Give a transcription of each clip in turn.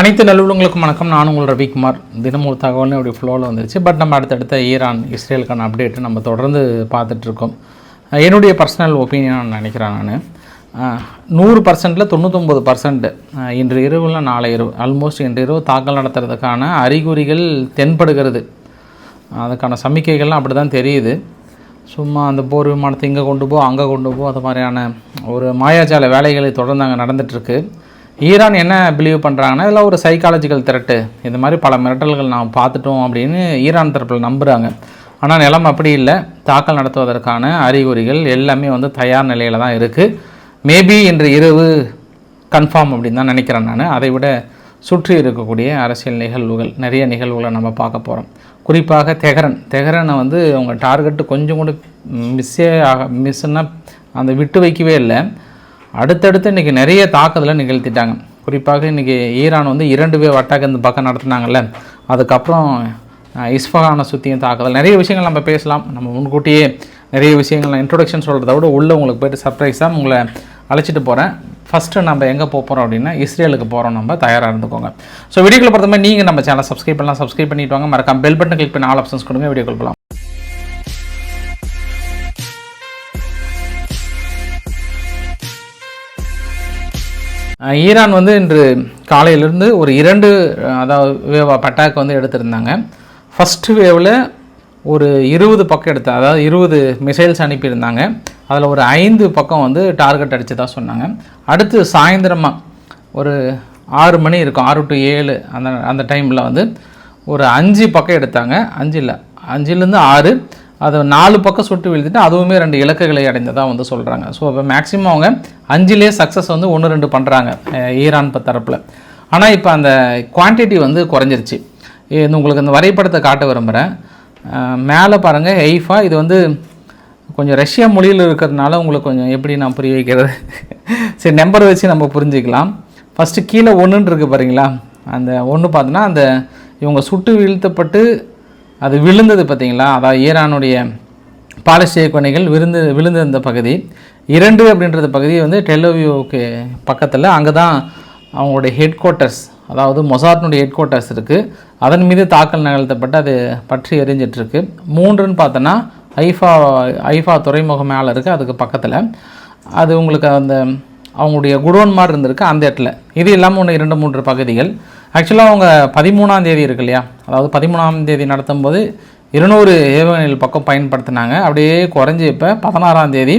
அனைத்து நல்லுள்ளங்களுக்கும் வணக்கம். நான் உங்கள் ரவிக்குமார். தினமும் ஒரு தகவலும் அப்படி ஃப்ளோவில் வந்துருச்சு. பட் நம்ம அடுத்தடுத்த ஈரான் இஸ்ரேலுக்கான அப்டேட்டு நம்ம தொடர்ந்து பார்த்துட்ருக்கோம் என்னுடைய பர்சனல் ஒப்பீனியன் நான் நினைக்கிறேன் நான். நூறு பர்சன்ட்டில் தொண்ணூத்தொம்பது பர்சன்ட் இன்று இரவில் நாளை இரவு ஆல்மோஸ்ட் இன்று இரவு தாக்கல் நடத்துறதுக்கான அறிகுறிகள் தென்படுகிறது. அதுக்கான சமிக்கைகள்லாம் அப்படி தான் தெரியுது. சும்மா அந்த போர் விமானத்தை இங்கே கொண்டு போ அங்கே கொண்டு போ அது மாதிரியான ஒரு மாயாஜால வேலைகளை தொடர்ந்து அங்கே நடந்துகிட்ருக்கு ஈரான் என்ன பிலீவ் பண்ணுறாங்கன்னா இதெல்லாம் ஒரு சைக்காலஜிக்கல் திரட்டு இந்த மாதிரி பல மிரட்டல்கள் நாம் பார்த்துட்டோம் அப்படின்னு ஈரான் தரப்பில் நம்புகிறாங்க ஆனால் நிலம் அப்படி இல்லை. தாக்கல் நடத்துவதற்கான அறிகுறிகள் எல்லாமே வந்து தயார் நிலையில் தான் இருக்குது மேபி இன்று இரவு கன்ஃபார்ம் அப்படின்னு தான் நினைக்கிறேன் நான். அதை விட சுற்றி இருக்கக்கூடிய அரசியல் நிகழ்வுகள் நிறைய நிகழ்வுகளை நம்ம பார்க்க போகிறோம் குறிப்பாக தெஹரன். தெஹரனை வந்து அவங்க டார்கெட்டு கொஞ்சம் கூட மிஸ்ஸே ஆக மிஸ்ஸுன்னா அந்த விட்டு வைக்கவே இல்லை. அடுத்தடுத்து இன்றைக்கி நிறைய தாக்குதலை நிகழ்த்திட்டாங்க. குறிப்பாக இன்றைக்கி ஈரான் வந்து இரண்டு பேர் அட்டாக் இந்த பக்கம் நடத்துனாங்கல்ல. அதுக்கப்புறம் இஸ்ஃபகானை சுற்றியும் தாக்குதல். நிறைய விஷயங்கள் நம்ம பேசலாம். நம்ம முன்கூட்டியே நிறைய விஷயங்கள் இன்ட்ரொடக்ஷன் சொல்கிறத விட உள்ளே உங்களுக்கு போய்ட்டு சர்ப்ரைஸாக உங்களை அழைச்சிட்டு போகிறேன் ஃபஸ்ட்டு நம்ம எங்கே போக போகிறோம் அப்படின்னா இஸ்ரேலுக்கு போகிறோம் நம்ம தயாராக இருந்துக்கோங்க. ஸோ வீடியோக்குள்ள பொறுத்த மாதிரி நீங்கள் நம்ம சேனல் சப்ஸ்கிரைப் பண்ணலாம். சப்ஸ்கிரைப் பண்ணிட்டு வாங்க. மறக்காம பெல் பட்டன் கிளிக் பண்ணி ஆல் ஆப்ஷன்ஸ் கொடுங்க. வீடியோ போகலாம் ஈரான் வந்து இன்று காலையிலேருந்து ஒரு இரண்டு அதாவது வேவ் பட்டாக்கு வந்து எடுத்திருந்தாங்க. ஃபஸ்ட்டு வேவில் ஒரு இருபது பக்கம் எடுத்த அதாவது இருபது மிசைல்ஸ் அனுப்பியிருந்தாங்க. அதில் ஒரு ஐந்து பக்கம் வந்து டார்கெட் அடித்ததாக சொன்னாங்க. அடுத்து சாயந்தரமாக ஒரு ஆறு மணி இருக்கும் ஆறு டு ஏழு அந்த அந்த டைமில் வந்து ஒரு அஞ்சு பக்கம் எடுத்தாங்க. அஞ்சு இல்லை அஞ்சுலேருந்து ஆறு அது நாலு பக்கம் சுட்டு வீழ்த்திட்டு அதுவுமே ரெண்டு இலக்குகளை அடைந்ததாக வந்து சொல்கிறாங்க ஸோ இப்போ மேக்ஸிமம் அவங்க அஞ்சுலேயே சக்ஸஸ் வந்து ஒன்று ரெண்டு பண்ணுறாங்க ஈரான் இப்போ தரப்பில். ஆனால் இப்போ அந்த குவான்டிட்டி வந்து குறைஞ்சிருச்சு. இது உங்களுக்கு இந்த வரைபடத்தை காட்ட விரும்புகிறேன் மேலே பாருங்கள் ஹெய்ஃபா இது வந்து கொஞ்சம் ரஷ்யா மொழியில் இருக்கிறதுனால உங்களுக்கு கொஞ்சம் எப்படி நான் புரிய வைக்கிறது? சரி நம்பர் வச்சு நம்ம புரிஞ்சுக்கலாம். ஃபஸ்ட்டு கீழே ஒன்றுன்னு இருக்குது பாருங்களா? அந்த ஒன்று பார்த்தோன்னா அந்த இவங்க சுட்டு வீழ்த்தப்பட்டு அது விழுந்தது பார்த்தீங்களா? அதாவது ஈரானுடைய பாலஸ்தீன கொனைகள் விழுந்து விழுந்திருந்த பகுதி. இரண்டு அப்படின்றது பகுதி வந்து டெல்லோவியோவுக்கு பக்கத்தில். அங்கே தான் அவங்களுடைய ஹெட் குவார்ட்டர்ஸ் அதாவது மொசாட்டினுடைய ஹெட் குவார்ட்டர்ஸ் இருக்குது அதன் மீது தாக்கல் நிகழ்த்தப்பட்டு அது பற்றி எரிஞ்சிட்ருக்கு மூன்றுன்னு பார்த்தோன்னா ஐஃபா ஐஃபா துறைமுகம் மேலே இருக்குது அதுக்கு பக்கத்தில். அது உங்களுக்கு அந்த அவங்களுடைய குடோன் மாதிரி இருந்திருக்கு அந்த இடத்துல. இது இல்லாமல் ஒன்று இரண்டு மூன்று பகுதிகள். ஆக்சுவலாக அவங்க பதிமூணாம் தேதி இருக்கு இல்லையா? அதாவது பதிமூணாம் தேதி நடத்தும்போது இருநூறு ஏவுகணைகள் பக்கம் பயன்படுத்தினாங்க. அப்படியே குறைஞ்சி இப்போ பதினாறாம் தேதி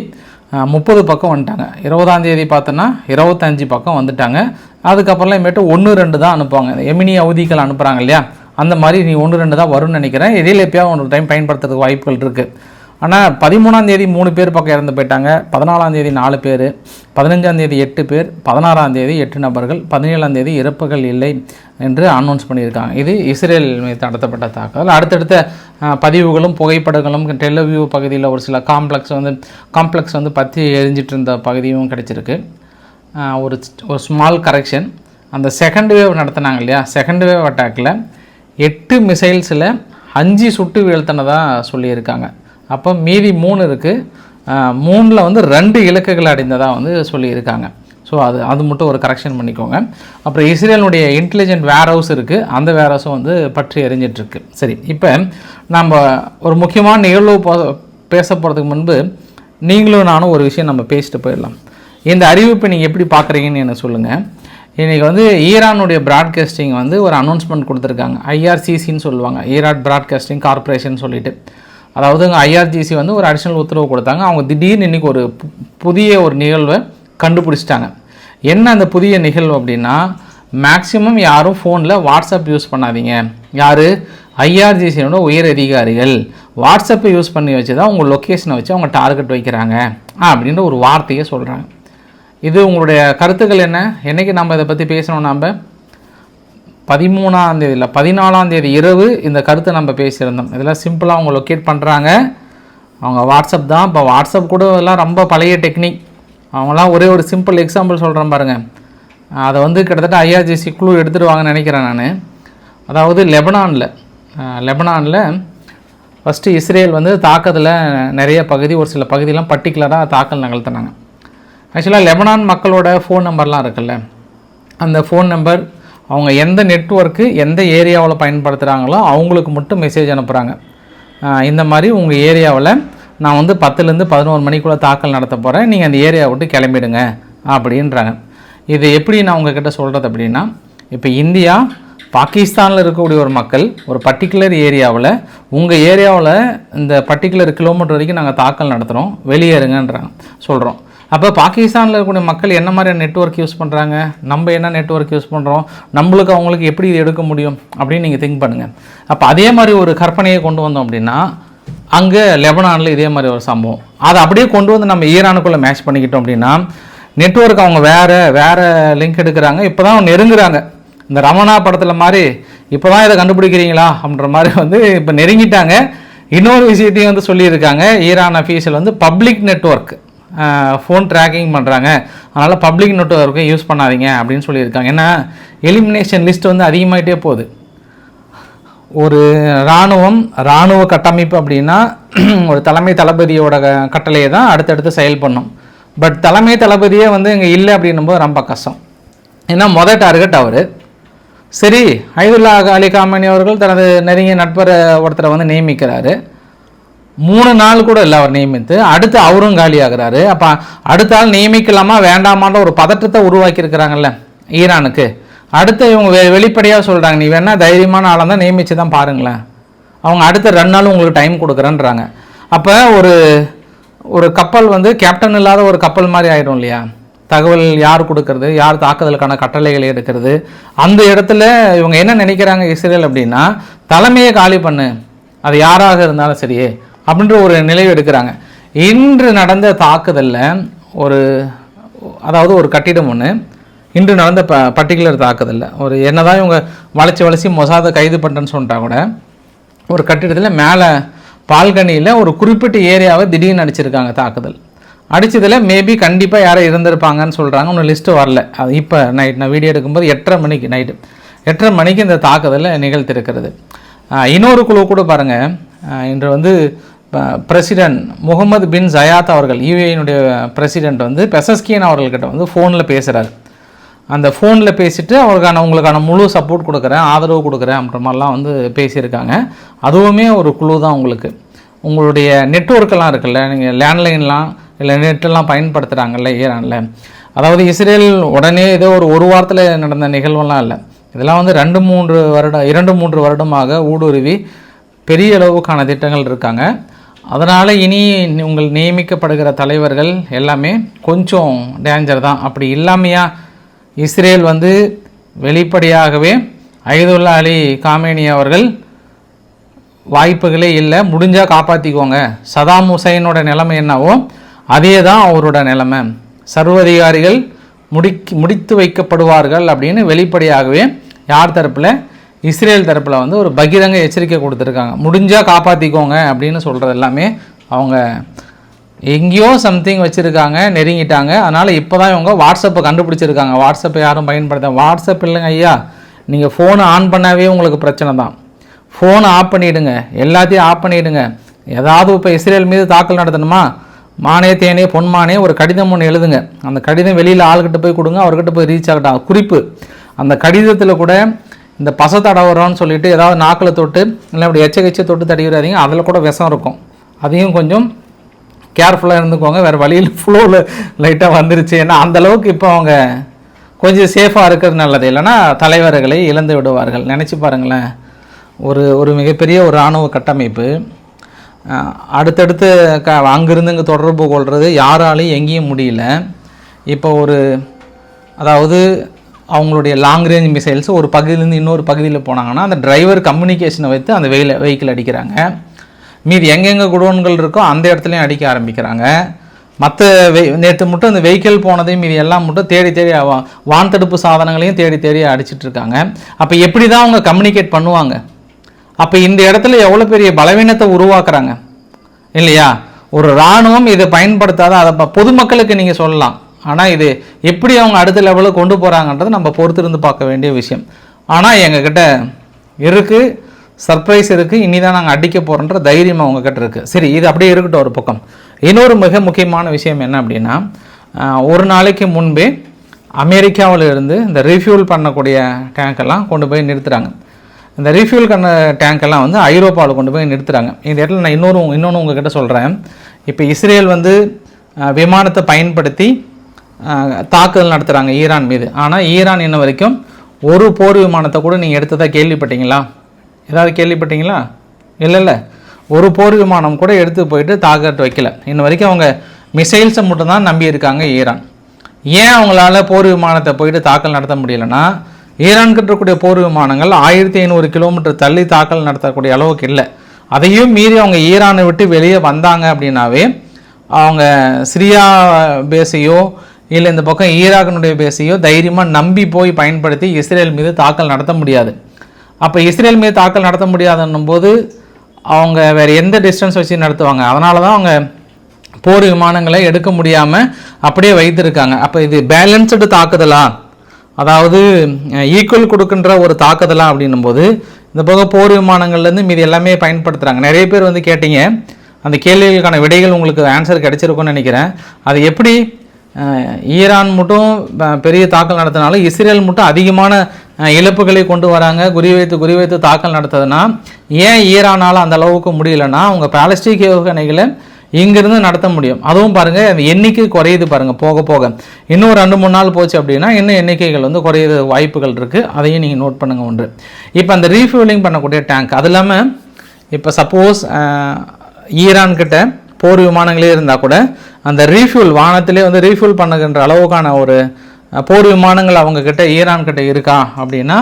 முப்பது பக்கம் வந்துட்டாங்க. இருபதாம் தேதி பார்த்தோன்னா இருபத்தஞ்சி பக்கம் வந்துட்டாங்க. அதுக்கப்புறம்லாம் மேட்டு ஒன்று ரெண்டு தான் அனுப்புவாங்க. எமினி அவதிகள் அனுப்புகிறாங்க இல்லையா? அந்த மாதிரி நீ ஒன்று ரெண்டு தான் வரும்னு நினைக்கிறேன். இடையில எப்பயாவது ஒரு டைம் பயன்படுத்துறதுக்கு வாய்ப்புகள் இருக்குது ஆனால் பதிமூணாம் தேதி மூணு பேர் பக்கம் இறந்து போயிட்டாங்க. பதினாலாம் தேதி நாலு பேர். பதினஞ்சாம் தேதி எட்டு பேர். பதினாறாம் தேதி எட்டு நபர்கள். பதினேழாம் தேதி இறப்புகள் இல்லை என்று அனௌன்ஸ் பண்ணியிருக்காங்க. இது இஸ்ரேல் மீது நடத்தப்பட்ட தாக்குதல். அடுத்தடுத்த பதிவுகளும் புகைப்படங்களும் டெல்லவியூ பகுதியில் ஒரு சில காம்ப்ளெக்ஸ் வந்து காம்ப்ளெக்ஸ் வந்து பற்றி எரிஞ்சிட்டு இருந்த பகுதியும் கிடைச்சிருக்கு. ஒரு ஒரு ஸ்மால் கரெக்ஷன் அந்த செகண்ட் வேவ் நடத்தினாங்க இல்லையா? செகண்ட் வேவ் அட்டாக்கில் எட்டு மிசைல்ஸில் அஞ்சு சுட்டு வீழ்த்தினதாக சொல்லியிருக்காங்க. அப்போ மீதி மூணு இருக்குது மூணில் வந்து ரெண்டு இலக்குகள் அடைந்ததாக வந்து சொல்லியிருக்காங்க. ஸோ அது அது மட்டும் ஒரு கரெக்ஷன் பண்ணிக்கோங்க. அப்புறம் இஸ்ரேலுடைய இன்டெலிஜென்ட் வேர் ஹவுஸ் இருக்குது அந்த வேர் ஹவுஸும் வந்து பற்றி எரிஞ்சிட்ருக்கு சரி இப்போ நம்ம ஒரு முக்கியமான நிகழ்வு போ பேச போகிறதுக்கு முன்பு நீங்களும் நானும் ஒரு விஷயம் நம்ம பேசிட்டு போயிடலாம். இந்த அறிவிப்பை நீங்கள் எப்படி பார்க்குறீங்கன்னு என்ன சொல்லுங்கள் இன்றைக்கி வந்து ஈரானுடைய ப்ராட்காஸ்டிங் வந்து ஒரு அனௌன்ஸ்மெண்ட் கொடுத்துருக்காங்க. ஐஆர்சிசின்னு சொல்லுவாங்க. ஈரான் ப்ராட்காஸ்டிங் கார்ப்பரேஷன் சொல்லிட்டு. அதாவது ஐஆர்ஜிசி வந்து ஒரு அடிஷனல் உத்தரவு கொடுத்தாங்க. அவங்க திடீர்னு இன்றைக்கி ஒரு புதிய ஒரு நிகழ்வை கண்டுபிடிச்சிட்டாங்க. என்ன அந்த புதிய நிகழ்வு அப்படின்னா மேக்ஸிமம் யாரும் ஃபோனில் வாட்ஸ்அப் யூஸ் பண்ணாதீங்க. யார்? ஐஆர்ஜிசியோட உயர் அதிகாரிகள். வாட்ஸ்அப்பை யூஸ் பண்ணி வச்சு தான் உங்கள் லொக்கேஷனை வச்சு அவங்க டார்கெட் வைக்கிறாங்க. அப்படின்ற ஒரு வார்த்தையை சொல்கிறாங்க இது உங்களுடைய கருத்துக்கள் என்ன? என்னைக்கு நம்ம இதை பற்றி பேசணும் நாம்? பதிமூணாம் தேதி இல்லை பதினாலாம் தேதி இரவு இந்த கருத்தை நம்ம பேசியிருந்தோம். இதெல்லாம் சிம்பிளாக அவங்க லொக்கேட் பண்ணுறாங்க அவங்க வாட்ஸ்அப் தான். இப்போ வாட்ஸ்அப் கூட எல்லாம் ரொம்ப பழைய டெக்னிக் அவங்களாம் ஒரே ஒரு சிம்பிள் எக்ஸாம்பிள் சொல்கிறேன் பாருங்கள் அதை வந்து கிட்டத்தட்ட ஐஆர்ஜிசி குழு எடுத்துடுவாங்கன்னு நினைக்கிறேன் நான். அதாவது லெபனானில் லெபனானில் ஃபஸ்ட்டு இஸ்ரேல் வந்து தாக்கத்தில் நிறைய பகுதி ஒரு சில பகுதியெலாம் பர்டிகுலராக தாக்கல் நிகழ்த்தினாங்க ஆக்சுவலாக லெபனான் மக்களோட ஃபோன் நம்பர்லாம் இருக்குல்ல. அந்த ஃபோன் நம்பர் அவங்க எந்த நெட்ஒர்க்கு எந்த ஏரியாவில் பயன்படுத்துகிறாங்களோ அவங்களுக்கு மட்டும் மெசேஜ் அனுப்புகிறாங்க இந்த மாதிரி உங்கள் ஏரியாவில் நான் வந்து பத்துலேருந்து பதினோரு மணிக்குள்ளே தாக்கல் நடத்த போகிறேன் நீங்கள் அந்த ஏரியாவை விட்டு கிளம்பிடுங்க அப்படின்றாங்க. இது எப்படி நான் உங்ககிட்ட சொல்கிறது அப்படின்னா இப்போ இந்தியா பாகிஸ்தானில் இருக்கக்கூடிய ஒரு மக்கள் ஒரு பர்டிகுலர் ஏரியாவில் உங்கள் ஏரியாவில் இந்த பர்டிகுலர் கிலோமீட்டர் வரைக்கும் நாங்கள் தாக்கல் நடத்துகிறோம் வெளியேறுங்கன்றாங்க. சொல்கிறோம் அப்போ பாகிஸ்தானில் இருக்கக்கூடிய மக்கள் என்ன மாதிரியான நெட்வொர்க் யூஸ் பண்ணுறாங்க நம்ம என்ன நெட்ஒர்க் யூஸ் பண்ணுறோம் நம்மளுக்கு அவங்களுக்கு எப்படி இது எடுக்க முடியும்? அப்படின்னு நீங்கள் திங்க் பண்ணுங்கள் அப்போ அதே மாதிரி ஒரு கற்பனையை கொண்டு வந்தோம் அப்படின்னா அங்கே லெபனானில் இதே மாதிரி ஒரு சம்பவம். அதை அப்படியே கொண்டு வந்து நம்ம ஈரானுக்குள்ளே மேட்ச் பண்ணிக்கிட்டோம் அப்படின்னா நெட்ஒர்க் அவங்க வேறு வேறு லிங்க் எடுக்கிறாங்க. இப்போ தான் நெருங்குறாங்க. இந்த ரமணா படத்தில் மாதிரி இப்போ தான் இதை கண்டுபிடிக்கிறீங்களா? அப்படின்ற மாதிரி வந்து இப்போ நெருங்கிட்டாங்க. இன்னொரு விஷயத்தையும் வந்து சொல்லியிருக்காங்க. ஈரான் அஃபீஷியல் வந்து பப்ளிக் நெட்வொர்க் ஃபோன் ட்ராக்கிங் பண்ணுறாங்க அதனால் பப்ளிக் நெட்வொர்க்கை யூஸ் பண்ணாதீங்க அப்படின்னு சொல்லியிருக்காங்க. ஏன்னா எலிமினேஷன் லிஸ்ட் வந்து அதிகமாகிட்டே போகுது. ஒரு இராணுவம் இராணுவ கட்டமைப்பு அப்படின்னா ஒரு தலைமை தளபதியோட கட்டளையை தான் அடுத்தடுத்து செயல் பண்ணும். பட் தலைமை தளபதியே வந்து இங்கே இல்லை அப்படின்னும் போது ரொம்ப கஷ்டம். ஏன்னா மொதல் டார்கெட் அவர். சரி ஐதுல்லா அலி காமனி அவர்கள் தனது நெருங்கிய நட்பர் ஒருத்தரை வந்து நியமிக்கிறாரு. மூணு நாள் கூட இல்லை அவர் நியமித்து. அடுத்து அவரும் காலி அப்போ அடுத்த ஆள் நியமிக்கலாமா வேண்டாமான்ற ஒரு பதற்றத்தை உருவாக்கியிருக்கிறாங்கல்ல ஈரானுக்கு. அடுத்து இவங்க வெ வெளிப்படையாக சொல்கிறாங்க நீ வேணால் தைரியமான ஆளாக தான் நியமித்து தான் பாருங்களேன். அவங்க அடுத்த ரெண்டு நாள் உங்களுக்கு டைம் கொடுக்குறேன்றாங்க. அப்போ ஒரு ஒரு கப்பல் வந்து கேப்டன் இல்லாத ஒரு கப்பல் மாதிரி ஆயிடும் இல்லையா? தகவல் யார் கொடுக்கறது யார் தாக்குதலுக்கான கட்டளைகளை எடுக்கிறது. அந்த இடத்துல இவங்க என்ன நினைக்கிறாங்க இஸ்ரேல் அப்படின்னா தலைமையை காலி பண்ணு. அது யாராக இருந்தாலும் சரியே. அப்படின்ற ஒரு நிலைவு எடுக்கிறாங்க. இன்று நடந்த தாக்குதலில் ஒரு அதாவது ஒரு கட்டிடம் ஒன்று இன்று நடந்த ப பர்டிகுலர் தாக்குதலில். ஒரு என்னதான் இவங்க வளைச்சி வளைச்சி மொசாதை கைது பண்ணுறேன்னு சொல்லிட்டா கூட ஒரு கட்டிடத்தில் மேலே பால்கனியில் ஒரு குறிப்பிட்ட ஏரியாவை திடீர்னு அடிச்சிருக்காங்க தாக்குதல். அடித்ததில் மேபி கண்டிப்பாக யாரும் இருந்திருப்பாங்கன்னு சொல்கிறாங்க ஒன்றும் லிஸ்ட்டு வரல. அது இப்போ நைட் நான் வீடியோ எடுக்கும்போது எட்டரை மணிக்கு நைட்டு எட்டரை மணிக்கு இந்த தாக்குதலை நிகழ்த்திருக்கிறது. இன்னொரு குழு கூட பாருங்கள் இன்று வந்து பிரசிடென்ட் முகமது பின் ஜயாத் அவர்கள் யூஏனுடைய பிரசிடென்ட் வந்து பெசஸ்கியன் அவர்கள்கிட்ட வந்து ஃபோனில் பேசுகிறார் அந்த ஃபோனில் பேசிவிட்டு அவருக்கான உங்களுக்கான முழு சப்போர்ட் கொடுக்குறேன் ஆதரவு கொடுக்குறேன் அப்படின்ற மாதிரிலாம் வந்து பேசியிருக்காங்க. அதுவுமே ஒரு குழு தான் உங்களுக்கு. உங்களுடைய நெட்ஒர்க்கெல்லாம் இருக்குல்ல நீங்கள் லேண்ட்லைன்லாம் இல்லை நெட்டெல்லாம் பயன்படுத்துகிறாங்கல்ல ஈரானில். அதாவது இஸ்ரேல் உடனே ஏதோ ஒரு ஒரு வாரத்தில் நடந்த நிகழ்வெல்லாம் இல்லை. இதெல்லாம் வந்து ரெண்டு மூன்று வருடம் இரண்டு மூன்று வருடமாக ஊடுருவி பெரிய அளவுக்கான திட்டங்கள் இருக்காங்க. அதனால் இனி உங்கள் நியமிக்கப்படுகிற தலைவர்கள் எல்லாமே கொஞ்சம் டேஞ்சர் தான். அப்படி இல்லாமையா இஸ்ரேல் வந்து வெளிப்படையாகவே ஐதுல்லா அலி காமேனி அவர்கள் வாய்ப்புகளே இல்லை. முடிஞ்சால் காப்பாற்றிக்கோங்க சதாம் ஹுசைனோட நிலைமை என்னவோ அதே தான் அவரோட நிலைமை. சர்வதிகாரிகள் முடிக் முடித்து வைக்கப்படுவார்கள் அப்படின்னு வெளிப்படையாகவே யார் தரப்பில் இஸ்ரேல் தரப்பில் வந்து ஒரு பகிரங்க எச்சரிக்கை கொடுத்துருக்காங்க. முடிஞ்சால் காப்பாற்றிக்கோங்க அப்படின்னு சொல்கிறது எல்லாமே அவங்க எங்கேயோ சம்திங் வச்சுருக்காங்க நெருங்கிட்டாங்க. அதனால் இப்போ தான் இவங்க வாட்ஸ்அப்பை கண்டுபிடிச்சிருக்காங்க. வாட்ஸ்அப்பை யாரும் பயன்படுத்த வாட்ஸ்அப் இல்லைங்க ஐயா. நீங்கள் ஃபோனை ஆன் பண்ணாவே உங்களுக்கு பிரச்சனை தான். ஃபோனை ஆஃப் பண்ணிவிடுங்க எல்லாத்தையும் ஆஃப் பண்ணிவிடுங்க ஏதாவது இப்போ இஸ்ரேல் மீது தாக்கல் நடத்தணுமா? மானே தேனே பொன்மானே ஒரு கடிதம் ஒன்று எழுதுங்க. அந்த கடிதம் வெளியில் ஆள்கிட்ட போய் கொடுங்க அவர்கிட்ட போய் ரீச் ஆகட்டும். குறிப்பு. அந்த கடிதத்தில் கூட இந்த பச தடவுறோன்னு சொல்லிட்டு ஏதாவது நாக்கில் தொட்டு இல்லை இப்படி எச்ச கச்ச தொட்டு தடவிடாதீங்க அதில் கூட விஷம் இருக்கும். அதையும் கொஞ்சம் கேர்ஃபுல்லாக இருந்துக்கோங்க. வேறு வழியில் ஃப்ளோவில் லைட்டாக வந்துருச்சு. ஏன்னா அந்தளவுக்கு இப்போ அவங்க கொஞ்சம் சேஃபாக இருக்கிறது நல்லது. இல்லைன்னா தலைவர்களை இழந்து விடுவார்கள். நினச்சி பாருங்களேன். ஒரு ஒரு மிகப்பெரிய ஒரு இராணுவ கட்டமைப்பு. அடுத்தடுத்து க அங்கேருந்து இங்கே தொடர்பு கொள்வது யாராலையும் எங்கேயும் முடியல. இப்போ ஒரு அதாவது அவங்களுடைய லாங் ரேஞ்ச் மிசைல்ஸ் ஒரு பகுதியிலேருந்து இன்னொரு பகுதியில் போனாங்கன்னா அந்த டிரைவர் கம்யூனிகேஷனை வைத்து அந்த வெயில் வெஹிக்கிள் அடிக்கிறாங்க. மீதி எங்கெங்கே குடோன்கள் இருக்கோ அந்த இடத்துலையும் அடிக்க ஆரம்பிக்கிறாங்க. மற்ற வெ நேற்று மட்டும் அந்த வெஹிக்கிள் போனதையும் மீதி எல்லாம் மட்டும் தேடி தேடி வா- வான் தடுப்பு சாதனங்களையும் தேடி தேடி அடிச்சிட்டு இருக்காங்க. அப்போ எப்படி தான் அவங்க கம்யூனிகேட் பண்ணுவாங்க? அப்போ இந்த இடத்துல எவ்வளோ பெரிய பலவீனத்தை உருவாக்குறாங்க? இல்லையா? ஒரு இராணுவம் இதை பயன்படுத்தாத அதை பொதுமக்களுக்கு நீங்கள் சொல்லலாம். ஆனால் இது எப்படி அவங்க அடுத்த லெவலுக்கு கொண்டு போகிறாங்கன்றது நம்ம பொறுத்திருந்து பார்க்க வேண்டிய விஷயம். ஆனால் எங்ககிட்ட இருக்குது சர்ப்ரைஸ் இருக்குது இனி தான் நாங்கள் அடிக்க போகிறோன்ற தைரியம் அவங்கக்கிட்ட இருக்குது சரி இது அப்படியே இருக்கட்டும் ஒரு பக்கம். இன்னொரு மிக முக்கியமான விஷயம் என்ன அப்படின்னா ஒரு நாளைக்கு முன்பே அமெரிக்காவில் இருந்து இந்த ரீஃபியூல் பண்ணக்கூடிய டேங்கெல்லாம் கொண்டு போய் நிறுத்துகிறாங்க இந்த ரீஃபியூல் பண்ண டேங்கெல்லாம் வந்து ஐரோப்பாவில் கொண்டு போய் நிறுத்துகிறாங்க இந்த இடத்துல நான் இன்னொரு இன்னொன்று உங்ககிட்ட சொல்கிறேன் இப்போ இஸ்ரேல் வந்து விமானத்தை பயன்படுத்தி தாக்குதல் நடத்துகிறாங்க ஈரான் மீது. ஆனால் ஈரான் இன்ன வரைக்கும் ஒரு போர் விமானத்தை கூட நீங்கள் எடுத்ததாக கேள்விப்பட்டீங்களா? ஏதாவது கேள்விப்பட்டீங்களா? இல்லை இல்லை. ஒரு போர் விமானம் கூட எடுத்து போயிட்டு தாக்கட்டு வைக்கல. இன்ன வரைக்கும் அவங்க மிசைல்ஸை மட்டும்தான் நம்பி இருக்காங்க ஈரான். ஏன் அவங்களால போர் விமானத்தை போயிட்டு தாக்கல் நடத்த முடியலன்னா ஈரான் இருக்கக்கூடிய போர் விமானங்கள் ஆயிரத்தி ஐநூறு கிலோமீட்டர் தள்ளி தாக்கல் நடத்தக்கூடிய அளவுக்கு இல்லை. அதையும் மீறி அவங்க ஈரானை விட்டு வெளியே வந்தாங்க அப்படின்னாவே அவங்க சிரியா பேஸையோ இல்லை இந்த பக்கம் ஈராக்கினுடைய பேசியோ தைரியமாக நம்பி போய் பயன்படுத்தி இஸ்ரேல் மீது தாக்கல் நடத்த முடியாது. அப்போ இஸ்ரேல் மீது தாக்கல் நடத்த முடியாதுன்னும் போது அவங்க வேறு எந்த டிஸ்டன்ஸ் வச்சு நடத்துவாங்க? அதனால தான் அவங்க போர் விமானங்களை எடுக்க முடியாமல் அப்படியே வைத்திருக்காங்க. அப்போ இது பேலன்ஸ்டு தாக்குதலா? அதாவது ஈக்குவல் கொடுக்கின்ற ஒரு தாக்குதலா அப்படின்னும் போது இந்த போக போர் விமானங்கள்லேருந்து மீதி எல்லாமே பயன்படுத்துகிறாங்க நிறைய பேர் வந்து கேட்டீங்க. அந்த கேள்விகளுக்கான விடைகள் உங்களுக்கு ஆன்சர் கிடைச்சிருக்கும்னு நினைக்கிறேன். அது எப்படி ஈரான் மட்டும் பெரிய தாக்கல் நடத்தினாலும் இஸ்ரேல் மட்டும் அதிகமான இழப்புகளை கொண்டு வராங்க. குறிவைத்து குறிவைத்து தாக்கல் நடத்துதுன்னா ஏன் ஈரானால் அந்த அளவுக்கு முடியலன்னா அவங்க பாலஸ்டிக் ஏவுகணைகளை இங்கிருந்து நடத்த முடியும். அதுவும் பாருங்கள் அந்த எண்ணிக்கை குறையுது பாருங்கள் போக போக. இன்னும் ரெண்டு மூணு நாள் போச்சு அப்படின்னா இன்னும் எண்ணிக்கைகள் வந்து குறையிற வாய்ப்புகள் இருக்குது அதையும் நீங்கள் நோட் பண்ணுங்க ஒன்று. இப்போ அந்த ரீஃபியூலிங் பண்ணக்கூடிய டேங்க் அது இல்லாமல் இப்போ சப்போஸ் ஈரான்கிட்ட போர் விமானங்களே இருந்தால் கூட அந்த ரீஃபியூல் வானத்திலே வந்து ரீஃபியூல் பண்ணுகின்ற அளவுக்கான ஒரு போர் விமானங்கள் அவங்கக்கிட்ட ஈரான்கிட்ட ஈரான் கிட்ட இருக்கா அப்படின்னா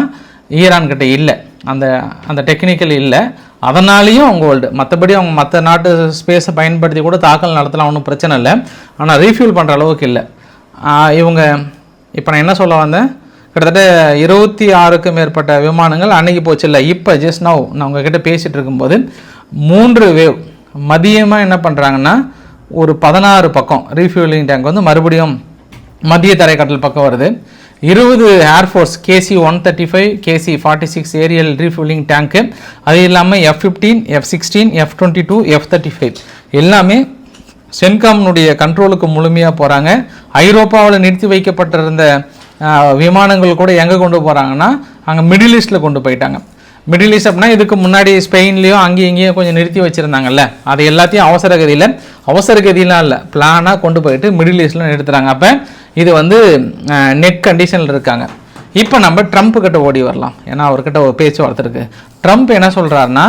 ஈரான் கிட்ட இல்லை. அந்த அந்த டெக்னிக்கல் இல்லை. அதனாலேயும் அவங்க வேர்ல்டு மற்றபடி அவங்க மற்ற நாட்டு ஸ்பேஸை பயன்படுத்தி கூட தாக்கல் நடத்தலாம் ஒன்றும் பிரச்சனை இல்லை. ஆனால் ரீஃபியூல் பண்ணுற அளவுக்கு இல்லை. இவங்க இப்போ நான் என்ன சொல்ல வந்தேன்? கிட்டத்தட்ட இருபத்தி ஆறுக்கும் மேற்பட்ட விமானங்கள் அன்னைக்கு போச்சு இல்லை இப்போ ஜஸ்ட் நவ் நான் உங்ககிட்ட பேசிகிட்டு இருக்கும்போது மூன்று வேவ் மதியமாக என்ன பண்ணுறாங்கன்னா ஒரு பதினாறு பக்கம் ரீஃபியூலிங் டேங்க் வந்து மறுபடியும் மத்திய தரைக்கடல் பக்கம் வருது. இருபது air force KC one thirty five KC forty six aerial refuelling டேங்க்கு அது இல்லாமல் F fifteen F sixteen F twenty two F thirty five எல்லாமே சென்காம்னுடைய கண்ட்ரோலுக்கு முழுமையாக போகிறாங்க ஐரோப்பாவில் நிறுத்தி வைக்கப்பட்டிருந்த விமானங்கள் கூட எங்கே கொண்டு போகிறாங்கன்னா அங்கே மிடில் ஈஸ்ட்டில் கொண்டு போயிட்டாங்க. மிடில் ஈஸ்ட் அப்படின்னா இதுக்கு முன்னாடி ஸ்பெயின்லேயும் அங்கேயும் இங்கேயும் கொஞ்சம் நிறுத்தி வச்சுருந்தாங்கல்ல. அது எல்லாத்தையும் அவசர கதியில் அவசர கதியெலாம் இல்லை பிளானாக கொண்டு போயிட்டு மிடில் ஈஸ்டில் நிறுத்துகிறாங்க அப்போ இது வந்து நெட் கண்டிஷனில் இருக்காங்க. இப்போ நம்ம ட்ரம்ப் கிட்ட ஓடி வரலாம். ஏன்னா அவர்கிட்ட ஒரு பேச்சுவார்த்தை இருக்குது ட்ரம்ப் என்ன சொல்கிறாருன்னா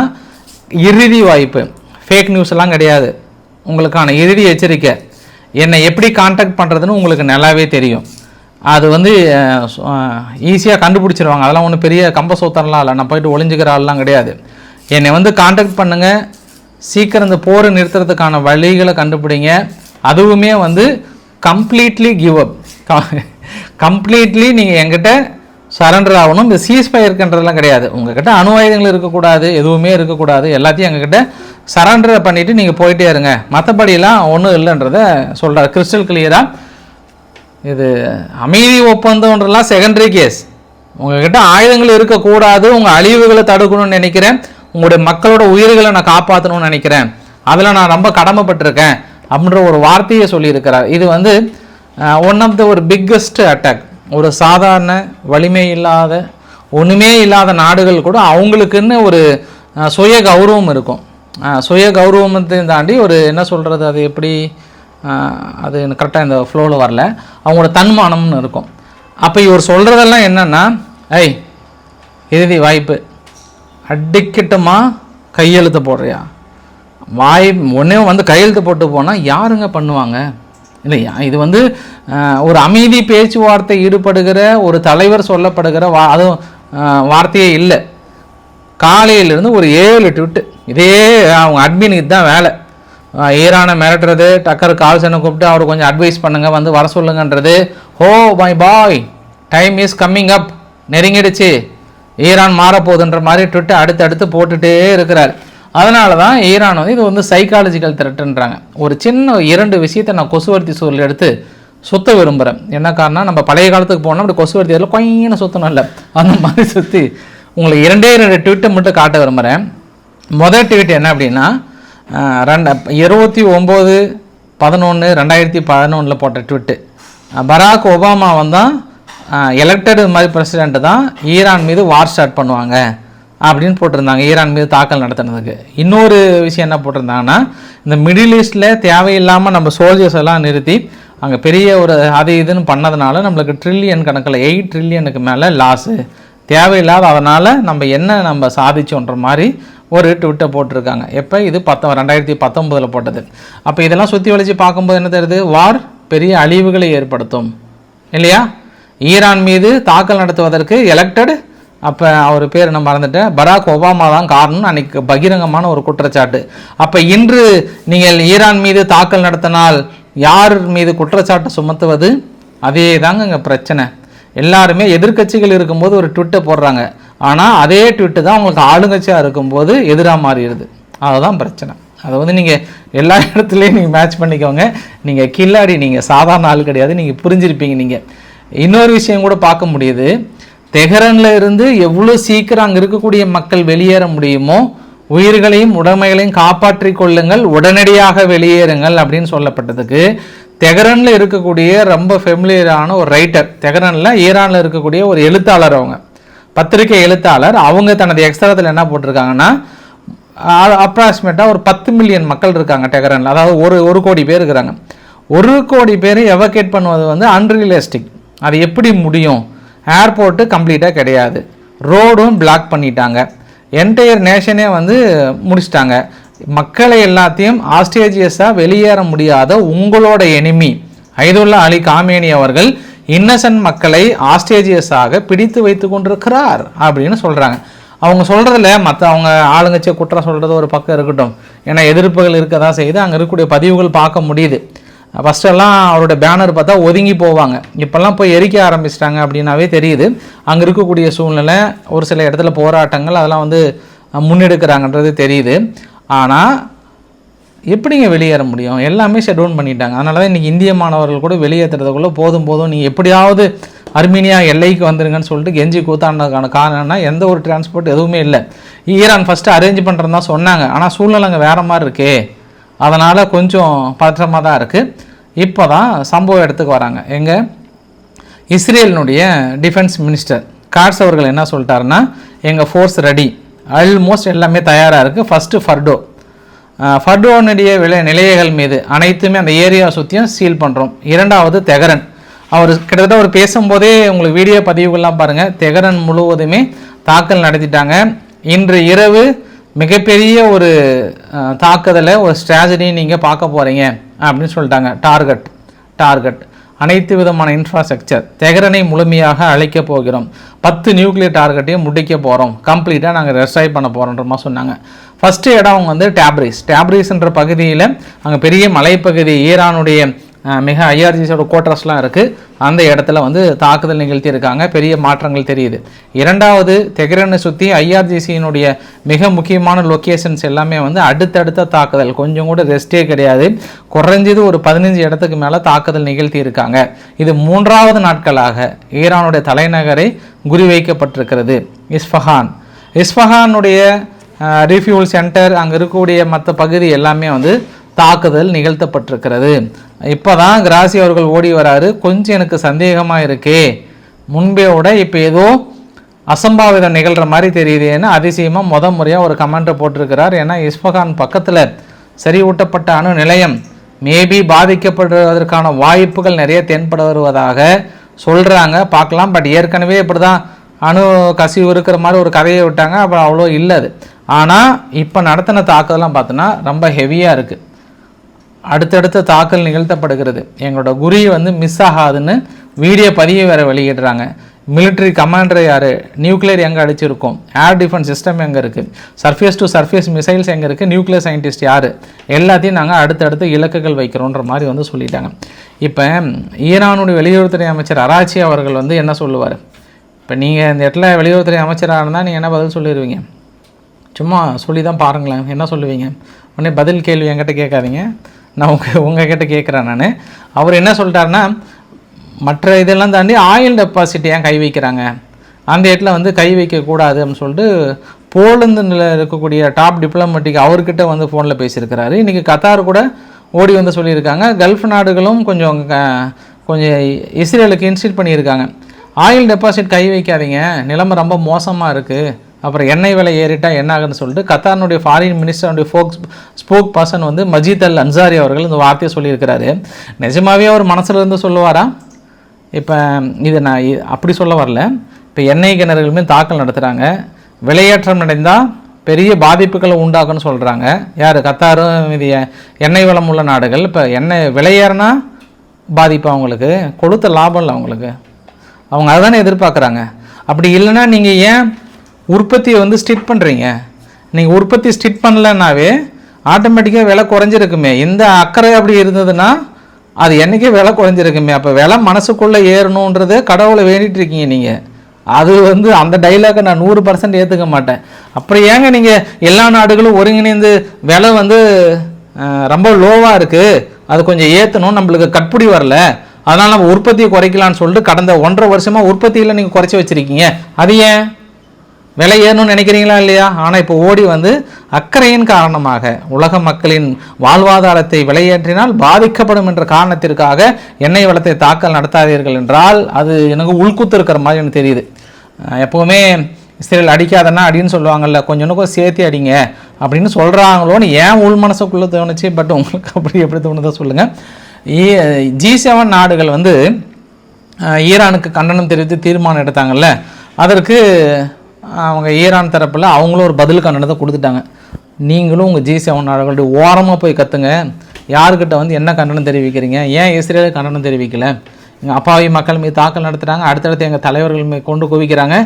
இறுதி வாய்ப்பு. ஃபேக் நியூஸ்லாம் கிடையாது. உங்களுக்கான இறுதி எச்சரிக்கை. என்னை எப்படி காண்டாக்ட் பண்ணுறதுன்னு உங்களுக்கு நல்லாவே தெரியும். அது வந்து ஈஸியாக கண்டுபிடிச்சிருவாங்க. அதெல்லாம் ஒன்றும் பெரிய கம்ப சோத்தரெலாம் இல்லை. நான் போயிட்டு ஒளிஞ்சுக்கிற ஆள்லாம் கிடையாது. என்னை வந்து காண்டாக்ட் பண்ணுங்கள் சீக்கிரம் இந்த போரை நிறுத்துறதுக்கான வழிகளை கண்டுபிடிங்க. அதுவுமே வந்து கம்ப்ளீட்லி கிவ் அப் கம்ப்ளீட்லி நீங்கள் எங்கிட்ட சரண்டர் ஆகணும். இந்த சீஸ் ஃபயர்க்குன்றதெல்லாம் கிடையாது. உங்ககிட்ட அணு ஆயுதங்கள் இருக்கக்கூடாது எதுவுமே இருக்கக்கூடாது. எல்லாத்தையும் எங்ககிட்ட சரண்டரை பண்ணிவிட்டு நீங்கள் போயிட்டே இருங்க. மற்றபடியெல்லாம் ஒன்றும் இல்லைன்றத சொல்கிறார் கிறிஸ்டல் கிளியராக இது அமைதி ஒப்பந்தம்ன்றலாம் செகண்டரி கேஸ் உங்ககிட்ட ஆயுதங்கள் இருக்கக்கூடாது உங்கள் அழிவுகளை தடுக்கணும்னு நினைக்கிறேன். உங்களுடைய மக்களோட உயிர்களை நான் காப்பாற்றணும்னு நினைக்கிறேன். அதில் நான் ரொம்ப கடமைப்பட்டிருக்கேன் அப்படின்ற ஒரு வார்த்தையை சொல்லியிருக்கிறார். இது வந்து ஒன் ஆஃப் த ஒரு பிக்கஸ்ட் அட்டாக் ஒரு சாதாரண வலிமை இல்லாத ஒன்றுமே இல்லாத நாடுகள் கூட அவங்களுக்குன்னு ஒரு சுய கௌரவம் இருக்கும். சுய கௌரவத்தையும் தாண்டி ஒரு என்ன சொல்கிறது அது எப்படி அது எனக்கு கரெக்டாக இந்த ஃப்ளோவில் வரல. அவங்களோட தன்மானம்னு இருக்கும். அப்போ இவர் சொல்கிறதெல்லாம் என்னென்னா ஐய் இறுதி வாய்ப்பு. அடிக்கட்டுமா கையெழுத்து போடுறியா? வாய் ஒன்றே வந்து கையெழுத்து போட்டு போனால் யாருங்க பண்ணுவாங்க? இல்லையா இது வந்து ஒரு அமைதி பேச்சுவார்த்தை ஈடுபடுகிற ஒரு தலைவர் சொல்லப்படுகிற வா அதுவும் வார்த்தையே இல்லை. காலையிலேருந்து ஒரு ஏழு ட்விட்டு. இதே அவங்க அட்மினுக்கு தான் வேலை. ஈரானை மிரட்டுறது டக்கர் கால்சனை கூப்பிட்டு அவர் கொஞ்சம் அட்வைஸ் பண்ணுங்க வந்து வர சொல்லுங்கன்றது. ஹோ my boy time is coming up நெருங்கிடுச்சு. Iran மாறப்போகுதுன்ற மாதிரி ட்விட்டு அடுத்து அடுத்து போட்டுகிட்டே இருக்கிறார். அதனால தான் ஈரான் வந்து இது வந்து சைக்காலஜிக்கல் த்ரெட்டுன்றாங்க ஒரு சின்ன இரண்டு விஷயத்தை நான் கொசுவர்த்தி சூழல் எடுத்து சுத்த விரும்புகிறேன் என்ன காரணம் நம்ம பழைய காலத்துக்கு போனோம் அப்படி கொசுவர்த்தி அதில் கொயின்னு சுத்தணும் இல்லை. அந்த மாதிரி சுற்றி உங்களுக்கு இரண்டே ரெண்டு ட்விட்டை மட்டும் காட்ட விரும்புகிறேன் முதல் ட்விட் என்ன அப்படின்னா ரெண்டு இருபத்தி ஒம்பது பதினொன்று ரெண்டாயிரத்தி பதினொன்றில் போட்ட ட்விட்டு பராக் ஒபாமா வந்தால் எலெக்டட் மாதிரி பிரசிடென்ட் தான் ஈரான் மீது வார் ஸ்டார்ட் பண்ணுவாங்க அப்படின்னு போட்டிருந்தாங்க. ஈரான் மீது தாக்கல் நடத்துனதுக்கு. இன்னொரு விஷயம் என்ன போட்டிருந்தாங்கன்னா இந்த மிடில் ஈஸ்டில் தேவையில்லாமல் நம்ம சோல்ஜர்ஸ் எல்லாம் நிறுத்தி அங்கே பெரிய ஒரு அது இதுன்னு பண்ணதுனால நம்மளுக்கு ட்ரில்லியன் கணக்கில் எயிட் ட்ரில்லியனுக்கு மேலே லாஸு தேவையில்லாத அதனால் நம்ம என்ன நம்ம சாதிச்சோன்ற மாதிரி ஒரு ட்விட்டை போட்டிருக்காங்க. எப்போ? இது பத்த ரெண்டாயிரத்தி பத்தொன்பதில் போட்டது. அப்போ இதெல்லாம் சுற்றி வலிச்சு பார்க்கும்போது என்ன தருது வார் பெரிய அழிவுகளை ஏற்படுத்தும். இல்லையா? ஈரான் மீது தாக்கல் நடத்துவதற்கு எலெக்டட் அப்போ அவர் பேர் நான் மறந்துட்டேன். பராக் ஒபாமா தான் காரணம். அன்னைக்கு பகிரங்கமான ஒரு குற்றச்சாட்டு. அப்போ இன்று நீங்கள் ஈரான் மீது தாக்கல் நடத்தினால் யார் மீது குற்றச்சாட்டு சுமத்துவது? அதே தாங்க இங்கே பிரச்சனை. எல்லாருமே எதிர்க்கட்சிகள் இருக்கும்போது ஒரு ட்விட்டை போடுறாங்க. ஆனால் அதே ட்விட்டு தான் உங்களுக்கு ஆளுங்கட்சியாக இருக்கும்போது எதிராக மாறிடுது. அதுதான் பிரச்சனை. அதை வந்து நீங்கள் எல்லா இடத்துலையும் நீங்கள் மேட்ச் பண்ணிக்கோங்க. நீங்கள் கில்லாடி நீங்கள் சாதாரண ஆள் கிடையாது. நீங்கள் புரிஞ்சிருப்பீங்க நீங்கள் இன்னொரு விஷயம் கூட பார்க்க முடியுது. தெஹரனில் இருந்து எவ்வளோ சீக்கிரம் அங்கே இருக்கக்கூடிய மக்கள் வெளியேற முடியுமோ உயிர்களையும் உடைமைகளையும் காப்பாற்றிக் கொள்ளுங்கள். உடனடியாக வெளியேறுங்கள் அப்படின்னு சொல்லப்பட்டதுக்கு தெஹரனில் இருக்கக்கூடிய ரொம்ப ஃபெமிலியரான ஒரு ரைட்டர் தெஹரனில் ஈரானில் இருக்கக்கூடிய ஒரு எழுத்தாளர் அவங்க. பத்திரிகை எழுத்தாளர் அவங்க தனது எக்ஸ்ட்ராத்தில் என்ன போட்டிருக்காங்கன்னா அப்ராக்சிமேட்டாக ஒரு பத்து மில்லியன் மக்கள் இருக்காங்க டெகரனில். அதாவது ஒரு ஒரு கோடி பேர் இருக்கிறாங்க. ஒரு கோடி பேர் எவகேட் பண்ணுவது வந்து அன்ரியலிஸ்டிக் அது எப்படி முடியும்? ஏர்போர்ட்டு கம்ப்ளீட்டாக கிடையாது. ரோடும் பிளாக் பண்ணிட்டாங்க. என்டையர் நேஷனே வந்து முடிச்சிட்டாங்க. மக்களை எல்லாத்தையும் ஆஸ்ட்ரேஜியஸாக வெளியேற முடியாத உங்களோட எனிமி ஐதுல்லா அலி காமேனி அவர்கள் இன்னசென்ட் மக்களை ஆஸ்ட்ரேஜியஸாக பிடித்து வைத்து கொண்டிருக்கிறார் அப்படின்னு சொல்கிறாங்க அவங்க சொல்கிறதுல மற்ற அவங்க ஆளுங்கட்சியை குற்றம் சொல்கிறது ஒரு பக்கம் இருக்கட்டும். ஏன்னா எதிர்ப்புகள் இருக்க தான் செய்யுது. அங்கே இருக்கக்கூடிய பதிவுகள் பார்க்க முடியுது. ஃபஸ்ட்டெல்லாம் அவரோட பேனர் பார்த்தா ஒதுங்கி போவாங்க. இப்போல்லாம் போய் எரிக்க ஆரம்பிச்சிட்டாங்க அப்படின்னாவே தெரியுது. அங்கே இருக்கக்கூடிய சூழ்நிலை ஒரு சில இடத்துல போராட்டங்கள் அதெல்லாம் வந்து முன்னெடுக்கிறாங்கன்றது தெரியுது. ஆனால் எப்படிங்க வெளியேற முடியும்? எல்லாமே ஷட் டவுன் பண்ணிட்டாங்க. அதனால தான் இன்றைக்கி இந்திய மாணவர்கள் கூட வெளியேற்றுறதுக்குள்ளே போதும் போதும். நீங்கள் எப்படியாவது அர்மீனியா எல்லைக்கு வந்துருங்கன்னு சொல்லிட்டு கெஞ்சி கூத்தாண்டதுக்கான காரணம்னா எந்த ஒரு டிரான்ஸ்போர்ட் எதுவுமே இல்லை. ஈரான் ஃபஸ்ட்டு அரேஞ்ச் பண்ணுறதா சொன்னாங்க. ஆனால் சூழ்நிலை அங்கே வேறு மாதிரி இருக்கே. அதனால் கொஞ்சம் பதற்றமாக தான் இருக்குது இப்போ தான் சம்பவ இடத்துக்கு வராங்க. எங்கே? இஸ்ரேலினுடைய டிஃபென்ஸ் மினிஸ்டர் கார்ஸ் அவர்கள் என்ன சொல்லிட்டாருன்னா எங்கள் ஃபோர்ஸ் ரெடி ஆல்மோஸ்ட் எல்லாமே தயாராக இருக்குது ஃபஸ்ட்டு ஃபர்டோ ஃபர்டோனுடைய விலை நிலையங்கள் மீது அனைத்துமே அந்த ஏரியா சுற்றியும் சீல் பண்ணுறோம் இரண்டாவது தெகரன். அவர் கிட்டத்தட்ட அவர் பேசும்போதே உங்களுக்கு வீடியோ பதிவுகள்லாம் பாருங்கள் தெகரன் முழுவதுமே தாக்கல் நடத்திட்டாங்க. இன்று இரவு மிகப்பெரிய ஒரு தாக்குதலை ஒரு ஸ்ட்ராஜடி நீங்கள் பார்க்க போகிறீங்க அப்படின்னு சொல்லிட்டாங்க. டார்கெட் டார்கெட் அனைத்து விதமான இன்ஃப்ராஸ்ட்ரக்சர் தெகரனை முழுமையாக அழைக்க போகிறோம். பத்து நியூக்ளியர் டார்கெட்டையும் முடிக்க போகிறோம் கம்ப்ளீட்டாக நாங்கள் ரெஸ்ட்ராய் பண்ண போகிறோன்ற மாதிரி சொன்னாங்க. ஃபஸ்ட்டு இடம் அவங்க வந்து டேப்ரிஸ் டேப்ரிஸ்ன்ற பகுதியில் அங்கே பெரிய மலைப்பகுதி ஈரானுடைய மிக ஐஆர்சிசியோட கோட்டர்ஸ்லாம் இருக்குது அந்த இடத்துல வந்து தாக்குதல் நிகழ்த்தியிருக்காங்க. பெரிய மாற்றங்கள் தெரியுது. இரண்டாவது தெஹ்ரானை சுற்றி ஐஆர்ஜிசியினுடைய மிக முக்கியமான லொக்கேஷன்ஸ் எல்லாமே வந்து அடுத்தடுத்த தாக்குதல். கொஞ்சம் கூட ரெஸ்டே கிடையாது. குறைஞ்சது ஒரு பதினஞ்சு இடத்துக்கு மேலே தாக்குதல் நிகழ்த்தி இருக்காங்க இது மூன்றாவது நாட்களாக ஈரானுடைய தலைநகரை குறிவைக்கப்பட்டிருக்கிறது. இஸ்ஃபஹான். இஸ்ஃபஹானுடைய ரிஃப்யூல் சென்டர் அங்கே இருக்கக்கூடிய மற்ற பகுதி எல்லாமே வந்து தாக்குதல் நிகழ்த்தப்பட்டிருக்கிறது. இப்போ தான் கிராசி அவர்கள் ஓடி வராரு. கொஞ்சம் எனக்கு சந்தேகமாக இருக்கே. முன்பே விட இப்போ ஏதோ அசம்பாவிதம் நிகழ்கிற மாதிரி தெரியுதுன்னு அதிசயமாக முத முறையாக ஒரு கமெண்ட்டை போட்டிருக்கிறார். ஏன்னா இஸ்ஃபகான் பக்கத்தில் செறிவூட்டப்பட்ட அணு நிலையம் மேபி பாதிக்கப்படுவதற்கான வாய்ப்புகள் நிறைய தென்பட வருவதாக சொல்கிறாங்க பார்க்கலாம். பட் ஏற்கனவே இப்படி தான் அணு கசிவு இருக்கிற மாதிரி ஒரு கதையை விட்டாங்க. அப்புறம் அவ்வளோ இல்லை அது ஆனால் இப்போ நடத்தின தாக்குதலாம் பார்த்தோன்னா ரொம்ப ஹெவியாக இருக்குது அடுத்தடுத்த தாக்கல் நிகழ்த்தப்படுகிறது. எங்களோட குறி வந்து மிஸ் ஆகாதுன்னு வீடியோ பதிவு வேறு வெளியிடுறாங்க. மிலிட்ரி கமாண்டர் யார்? நியூக்ளியர் எங்கே அடிச்சிருக்கோம்? ஏர் டிஃபென்ஸ் சிஸ்டம் எங்கே இருக்குது சர்ஃபேஸ் டு சர்ஃபேஸ் மிசைல்ஸ் எங்கே இருக்குது நியூக்ளியர் சயின்டிஸ்ட் யார்? எல்லாத்தையும் நாங்கள் அடுத்தடுத்து இலக்குகள் வைக்கிறோன்ற மாதிரி வந்து சொல்லிட்டாங்க. இப்போ ஈரானுடைய வெளியுறவுத்துறை அமைச்சர் அராச்சி அவர்கள் வந்து என்ன சொல்லுவார்? இப்போ நீங்கள் இந்த இடத்துல வெளியுறவுத்துறை அமைச்சராக இருந்தால் நீங்கள் என்ன பதில் சொல்லிடுவீங்க சும்மா சொல்லி தான் பாருங்களேன். என்ன சொல்லுவீங்க? உடனே பதில் கேள்வி என்கிட்ட கேட்காதீங்க. நான் உங்கள் உங்கக்கிட்ட கேட்குறேன் நான். அவர் என்ன சொல்லிட்டாருன்னா மற்ற இதெல்லாம் தாண்டி ஆயில் டெபாசிட் ஏன் கை வைக்கிறாங்க? அந்த இடத்துல வந்து கை வைக்கக்கூடாது அப்படின்னு சொல்லிட்டு போலந்துல இருக்கக்கூடிய டாப் டிப்ளமேட்டிக் அவர்கிட்ட வந்து ஃபோனில் பேசியிருக்கிறாரு. இன்றைக்கி கத்தார் கூட ஓடி வந்து சொல்லியிருக்காங்க. கல்ஃப் நாடுகளும் கொஞ்சம் க- கொஞ்சம் இஸ்ரேலுக்கு இன்ஸ்டிட் பண்ணியிருக்காங்க. ஆயில் டெபாசிட் கை வைக்காதீங்க. நிலைமை ரொம்ப மோசமாக இருக்குது அப்புறம் எண்ணெய் விலை ஏறிட்டால் என்ன ஆகுதுன்னு சொல்லிட்டு கத்தாருடைய ஃபாரின் மினிஸ்டருடைய ஃபோக் ஸ்போக் பர்சன் வந்து மஜீத் அல் அன்சாரி அவர்கள் இந்த வார்த்தையை சொல்லியிருக்கிறாரு. நிஜமாவே அவர் மனசில் இருந்து சொல்லுவாரா? இப்போ இது நான் அப்படி சொல்ல வரல. இப்போ எண்ணெய் கிணறுகளுமே தாக்கல் நடத்துகிறாங்க விலையேற்றம் நடந்தால் பெரிய பாதிப்புகளை உண்டாக்குன்னு சொல்கிறாங்க யார்? கத்தாரும் இது எண்ணெய் வளம் உள்ள நாடுகள். இப்போ எண்ணெய் விலையேறினா பாதிப்பு அவங்களுக்கு. கொடுத்த லாபம் இல்லை அவங்களுக்கு. அவங்க அதுதானே எதிர்பார்க்குறாங்க. அப்படி இல்லைன்னா நீங்கள் ஏன் உற்பத்தியை வந்து ஸ்டிட் பண்ணுறீங்க நீங்கள் உற்பத்தி ஸ்டிட் பண்ணலனாவே ஆட்டோமேட்டிக்காக விலை குறைஞ்சிருக்குமே. இந்த அக்கறை அப்படி இருந்ததுன்னா அது என்றைக்கே விலை குறைஞ்சிருக்குமே. அப்போ விலை மனசுக்குள்ளே ஏறணுன்றதை கடவுளை வேண்டிகிட்டு இருக்கீங்க நீங்கள் அது வந்து அந்த டைலாக்கை நான் நூறு பர்சன்ட் ஏற்றுக்க மாட்டேன். அப்புறம் ஏங்க நீங்கள் எல்லா நாடுகளும் ஒருங்கிணைந்து விலை வந்து ரொம்ப லோவாக இருக்குது அது கொஞ்சம் ஏற்றணும் நம்மளுக்கு கட்புடி வரல. அதனால் நம்ம உற்பத்தியை குறைக்கலான்னு சொல்லிட்டு கடந்த ஒன்றரை வருஷமாக உற்பத்தியில் நீங்கள் குறைச்சி வச்சுருக்கீங்க. அது ஏன்? விலை ஏறணும்னு நினைக்கிறீங்களா இல்லையா? ஆனால் இப்போ ஓடி வந்து அக்கறையின் காரணமாக உலக மக்களின் வாழ்வாதாரத்தை விலையேற்றினால் பாதிக்கப்படும் என்ற காரணத்திற்காக எண்ணெய் வளத்தை தாக்கல் நடத்தாதீர்கள் என்றால் அது எனக்கு உள்குத்து இருக்கிற மாதிரி எனக்கு தெரியுது. எப்போவுமே சிறையில் இஸ்ரேல் அடிக்காதன்னா அடின்னு சொல்லுவாங்கல்ல கொஞ்சம் இன்னும் கொஞ்சம் சேர்த்து அடிங்க அப்படின்னு சொல்கிறாங்களோன்னு ஏன் உள் மனசுக்குள்ளே தோணுச்சு? பட் உங்களுக்கு அப்படி எப்படி தோணுதோ சொல்லுங்கள் ஜி செவன் நாடுகள் வந்து ஈரானுக்கு கண்டனம் தெரிவித்து தீர்மானம் எடுத்தாங்கல்ல அதற்கு அவங்க ஈரான் தரப்பில் அவங்களும் ஒரு பதில் கண்டனத்தை கொடுத்துட்டாங்க. நீங்களும் உங்கள் ஜி செவன் நாடுகளுடைய ஓரமாக போய் கத்துங்க. யாருக்கிட்ட வந்து என்ன கண்டனம் தெரிவிக்கிறீங்க? ஏன் இஸ்ரேலுக்கு கண்டனம் தெரிவிக்கல? எங்கள் அப்பாவி மக்கள் மீது தாக்கல் நடத்துகிறாங்க அடுத்தடுத்து எங்கள் தலைவர்கள் மீது கொண்டு குவிக்கிறாங்க.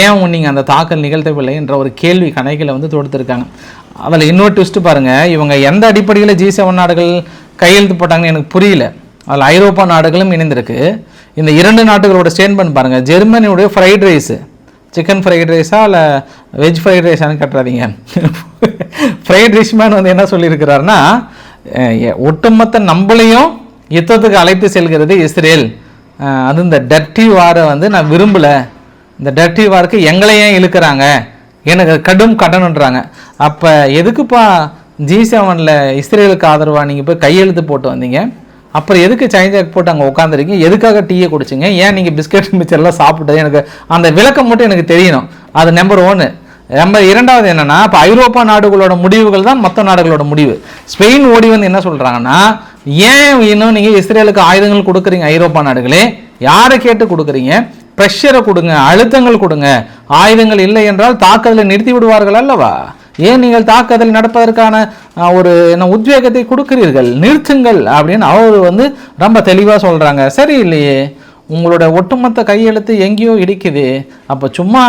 ஏன் நீங்கள் அந்த தாக்கல் நிகழ்த்தவில்லை என்ற ஒரு கேள்வி கணக்கில் வந்து தொடுத்திருக்காங்க. அதில் இன்னொரு ட்விஸ்ட்டு பாருங்கள் இவங்க எந்த அடிப்படையில் ஜி செவன் நாடுகள் கையெழுத்து போட்டாங்கன்னு எனக்கு புரியல. அதில் ஐரோப்பா நாடுகளும் இணைந்திருக்கு. இந்த இரண்டு நாடுகளோட ஸ்டேட்மெண்ட் பாருங்கள் ஜெர்மனியுடைய ஃப்ரைட் ரைஸு சிக்கன் ஃப்ரைட் ரைஸா இல்லை வெஜ் ஃப்ரைட் ரைஸான்னு கட்டுறாதீங்க. ஃப்ரைட் ரைஸ் மேன் வந்து என்ன சொல்லியிருக்கிறாருன்னா ஒட்டுமொத்த நம்மளையும் யுத்தத்துக்கு அழைத்து செல்கிறது இஸ்ரேல். அது இந்த டர்ட்டி வாரை வந்து நான் விரும்பலை. இந்த டர்ட்டி வாருக்கு எங்களை ஏன் இழுக்கிறாங்க? எனக்கு கடும் கடனுன்றாங்க. அப்போ எதுக்குப்பா ஜி செவனில் இஸ்ரேலுக்கு ஆதரவாக நீங்கள் போய் கையெழுத்து போட்டு வந்தீங்க? அப்புறம் எதுக்கு சைஞ்சாக் போட்டு அங்கே உட்காந்துருக்கீங்க எதுக்காக டீயை குடிச்சிங்க? ஏன் நீங்கள் பிஸ்கட் மிச்சர்லாம் சாப்பிட்டது? எனக்கு அந்த விளக்கம் மட்டும் எனக்கு தெரியணும். அது நம்பர் ஒன்று நம்பர் இரண்டாவது என்னென்னா இப்போ ஐரோப்பா நாடுகளோட முடிவுகள் தான் மற்ற நாடுகளோட முடிவு. ஸ்பெயின் ஓடி வந்து என்ன சொல்கிறாங்கன்னா ஏன் இன்னும் நீங்கள் இஸ்ரேலுக்கு ஆயுதங்கள் கொடுக்குறீங்க ஐரோப்பா நாடுகளே? யாரை கேட்டு கொடுக்குறீங்க? ப்ரெஷரை கொடுங்க அழுத்தங்கள் கொடுங்க. ஆயுதங்கள் இல்லை என்றால் தாக்குதலை நிறுத்தி விடுவார்கள் அல்லவா? ஏன் நீங்கள் தாக்குதல் நடப்பதற்கான ஒரு என்ன உத்வேகத்தை கொடுக்கிறீர்கள்? நிறுத்துங்கள் அப்படின்னு அவர் வந்து ரொம்ப தெளிவாக சொல்கிறாங்க சரி இல்லையே உங்களோட ஒட்டுமொத்த கையெழுத்து எங்கேயோ இடிக்குது. அப்போ சும்மா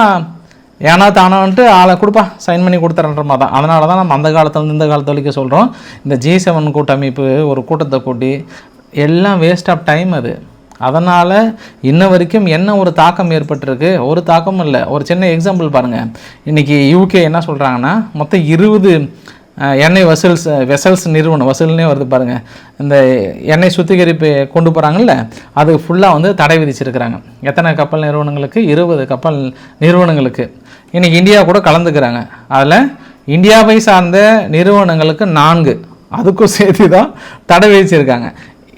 ஏன்னா தானோன்ட்டு ஆளை கொடுப்பா சைன் பண்ணி கொடுத்துறன்ற மாதிரி தான். அதனால தான் நம்ம அந்த காலத்துல இந்த காலத்து வரைக்கும் சொல்கிறோம் இந்த ஜி செவன் கூட்டமைப்பு ஒரு கூட்டத்தை கூட்டி எல்லாம் வேஸ்ட் ஆஃப் டைம் அது. அதனால் இன்ன வரைக்கும் என்ன ஒரு தாக்கம் ஏற்பட்டிருக்கு? ஒரு தாக்கமும் இல்லை. ஒரு சின்ன எக்ஸாம்பிள் பாருங்கள் இன்றைக்கி யூகே என்ன சொல்கிறாங்கன்னா மொத்தம் இருபது எண்ணெய் வசல்ஸ் வெசல்ஸ் நிறுவனம் வசூல்னே வருது பாருங்கள் இந்த எண்ணெய் சுத்திகரிப்பு கொண்டு போகிறாங்கல்ல அது ஃபுல்லாக வந்து தடை விதிச்சிருக்கிறாங்க. எத்தனை கப்பல் நிறுவனங்களுக்கு? இருபது கப்பல் நிறுவனங்களுக்கு. இன்றைக்கி இந்தியா கூட கலந்துக்கிறாங்க. அதில் இந்தியாவை சார்ந்த நிறுவனங்களுக்கு நான்கு. அதுக்கும் சேர்த்து தான் தடை விதிச்சிருக்காங்க.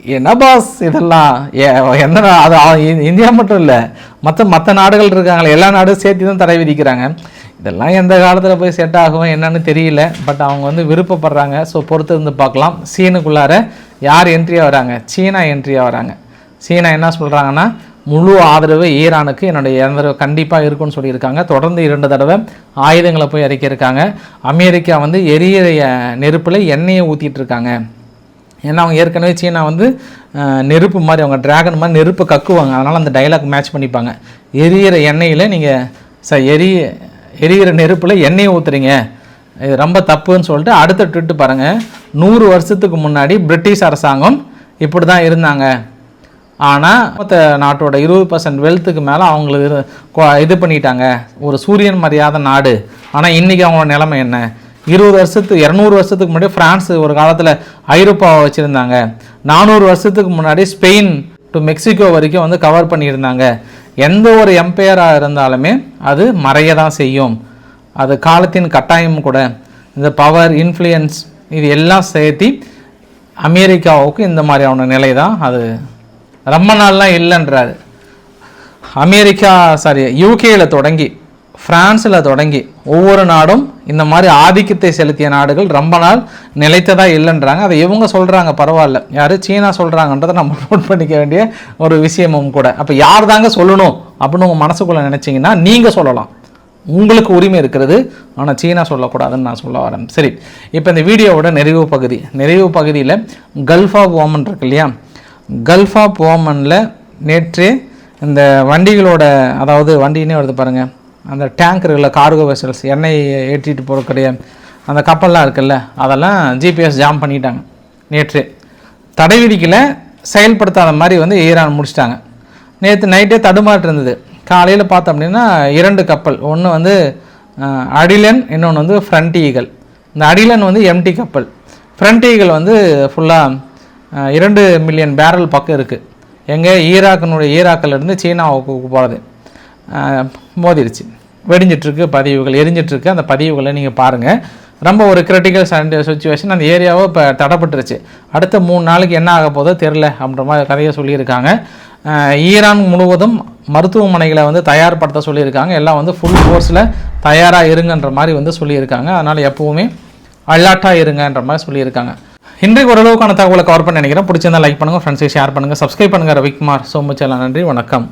என்ன பாஸ் இதெல்லாம் எந்த நா- அது இந்தியா மட்டும் இல்லை. மற்ற மற்ற நாடுகள் இருக்காங்களே எல்லா நாடும் சேர்த்து தான் தடை விதிக்கிறாங்க. இதெல்லாம் எந்த காலத்தில் போய் செட் ஆகும் என்னன்னு தெரியல. பட் அவங்க வந்து விருப்பப்படுறாங்க. ஸோ பொறுத்து இருந்து பார்க்கலாம். சீனுக்குள்ளார யார் என்ட்ரியாக வராங்க? சீனா என்ட்ரியாக வராங்க. சீனா என்ன சொல்கிறாங்கன்னா முழு ஆதரவு ஈரானுக்கு என்னுடைய ஆதரவு கண்டிப்பாக இருக்கும்னு சொல்லியிருக்காங்க. தொடர்ந்து இரண்டு தடவை ஆயுதங்களை போய் இறக்கியிருக்காங்க. அமெரிக்கா வந்து எரிய நெருப்பில் எண்ணெயை ஊற்றிட்டு இருக்காங்க. ஏன்னா அவங்க ஏற்கனவே சீனா வந்து நெருப்பு மாதிரி அவங்க டிராகன் மாதிரி நெருப்பை கக்குவாங்க. அதனால் அந்த டைலாக் மேட்ச் பண்ணிப்பாங்க. எரியிற எண்ணெயில் நீங்கள் ச எரி எரியிற நெருப்பில் எண்ணெயை ஊற்றுறீங்க இது ரொம்ப தப்புன்னு சொல்லிட்டு அடுத்த ட்விட்டு பாருங்கள் நூறு வருஷத்துக்கு முன்னாடி பிரிட்டிஷ் அரசாங்கம் இப்படி தான் இருந்தாங்க. ஆனால் மற்ற நாட்டோட இருபது பர்சன்ட் வெல்த்துக்கு மேலே அவங்களுக்கு இது பண்ணிட்டாங்க. ஒரு சூரியன் மரியாதை நாடு. ஆனால் இன்றைக்கி அவங்களோட நிலைமை என்ன? இருபது வருஷத்துக்கு இரநூறு வருஷத்துக்கு முன்னாடி ஃப்ரான்ஸ் ஒரு காலத்தில் ஐரோப்பாவை வச்சுருந்தாங்க. நானூறு வருஷத்துக்கு முன்னாடி ஸ்பெயின் டு மெக்சிகோ வரைக்கும் வந்து கவர் பண்ணியிருந்தாங்க. எந்த ஒரு எம்பையராக இருந்தாலுமே அது மறைய தான் செய்யும். அது காலத்தின் கட்டாயம் கூட. இந்த பவர் இன்ஃப்ளூயன்ஸ் இது எல்லாம் சேர்த்தி அமெரிக்காவுக்கு இந்த மாதிரியான நிலை தான் அது. ரொம்ப நாள்லாம் இல்லைன்றாரு. அமெரிக்கா சாரி யூகேயில் தொடங்கி ஃப்ரான்ஸில் தொடங்கி ஒவ்வொரு நாடும் இந்த மாதிரி ஆதிக்கத்தை செலுத்திய நாடுகள் ரொம்ப நாள் நிலைத்ததாக இல்லைன்றாங்க. அதை இவங்க சொல்கிறாங்க பரவாயில்ல. யார்? சீனா சொல்கிறாங்கன்றதை நம்ம நோட் பண்ணிக்க வேண்டிய ஒரு விஷயமும் கூட. அப்போ யார் தாங்க சொல்லணும் அப்படின்னு உங்கள் மனசுக்குள்ளே நினச்சிங்கன்னா நீங்கள் சொல்லலாம். உங்களுக்கு உரிமை இருக்கிறது. ஆனால் சீனா சொல்லக்கூடாதுன்னு நான் சொல்ல வரேன். சரி இப்போ இந்த வீடியோவோட நிறைவு பகுதி. நிறைவு பகுதியில் கல்ஃப் ஆஃப் ஓமன் இருக்கு இல்லையா? கல்ஃப் ஆஃப் ஓமனில் நேற்று இந்த வண்டிகளோட அதாவது வண்டினே வருது பாருங்கள் அந்த டேங்கர்களில் கார்கோ வெசல்ஸ் எண்ணெய் ஏற்றிட்டு போகக்கூடிய அந்த கப்பல்லாம் இருக்குல்ல அதெல்லாம் ஜிபிஎஸ் ஜாம் பண்ணிட்டாங்க நேற்று. தடை விதிக்கலை செயல்படுத்தாத மாதிரி வந்து ஈரான் முடிச்சிட்டாங்க. நேற்று நைட்டே தடுமாற்று இருந்தது. காலையில் பார்த்தோம் அப்படின்னா இரண்டு கப்பல். ஒன்று வந்து அடிலன் இன்னொன்று வந்து ஃப்ரண்ட் ஈகல் இந்த அடிலன் வந்து எம்டி கப்பல். ஃப்ரண்ட் ஈகல் வந்து ஃபுல்லாக இரண்டு மில்லியன் பேரல் பக்கம் இருக்குது எங்கே ஈராக்கினுடைய ஈராக்கில் இருந்து சீனாவுக்கு போகிறது மோதிருச்சு. வெடிஞ்சிட்ருக்கு பதிவுகள் எரிஞ்சிட்ருக்கு. அந்த பதிவுகளை நீங்கள் பாருங்கள் ரொம்ப ஒரு கிரிட்டிக்கல் சுச்சுவேஷன் அந்த ஏரியாவோ இப்போ தடைப்பட்டுருச்சு. அடுத்த மூணு நாளைக்கு என்ன ஆக போதோ தெரில அப்படின்ற மாதிரி கதையை சொல்லியிருக்காங்க. ஈரான் முழுவதும் மருத்துவமனைகளை வந்து தயார்படுத்த சொல்லியிருக்காங்க. எல்லாம் வந்து ஃபுல் ஃபோர்ஸில் தயாராக இருங்கன்ற மாதிரி வந்து சொல்லியிருக்காங்க. அதனால் எப்போவுமே அலர்ட்டாக இருங்கன்ற மாதிரி சொல்லியிருக்காங்க. இன்றைக்கு ஓரளவுக்கான தகவலை கவர் பண்ண நினைக்கிறேன். பிடிச்சிருந்தா லைக் பண்ணுங்கள் ஃப்ரெண்ட்ஸுக்கு ஷேர் பண்ணுங்கள் சப்ஸ்கிரைப் பண்ணுங்கள் ரவிக்குமார் ஸோ மச் எல்லாம் நன்றி வணக்கம்.